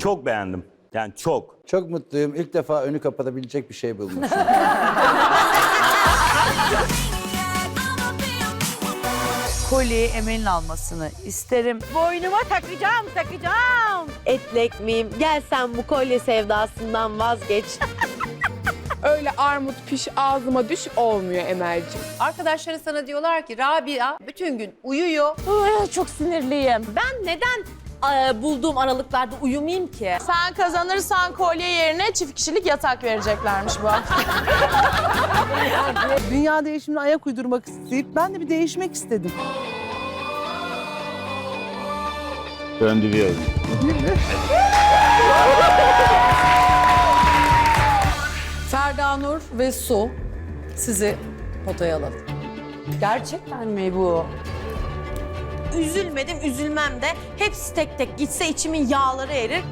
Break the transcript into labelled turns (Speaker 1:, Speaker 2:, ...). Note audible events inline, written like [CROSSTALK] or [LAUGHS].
Speaker 1: Çok beğendim. Yani çok.
Speaker 2: Çok mutluyum. İlk defa önü kapatabilecek bir şey bulmuşum. [LAUGHS]
Speaker 3: Kolyeyi Emel'in almasını isterim.
Speaker 4: Boynuma takacağım, takacağım.
Speaker 5: Etli ekmeğim gel sen bu kolye sevdasından vazgeç. [LAUGHS]
Speaker 6: Öyle armut piş ağzıma düş olmuyor Emel'ciğim.
Speaker 4: Arkadaşları sana diyorlar ki Rabia bütün gün uyuyor.
Speaker 5: Çok sinirliyim. Ben neden e, bulduğum aralıklarda uyumayayım ki?
Speaker 7: Sen kazanırsan kolye yerine çift kişilik yatak vereceklermiş bu. [LAUGHS]
Speaker 8: Dünya değişimine ayak uydurmak isteyip ben de bir değişmek istedim.
Speaker 1: Döndürüyorum.
Speaker 9: Ferda Nur ve Su sizi potaya alalım.
Speaker 5: Gerçekten mi bu? Üzülmedim, üzülmem de. Hepsi tek tek gitse içimin yağları erir.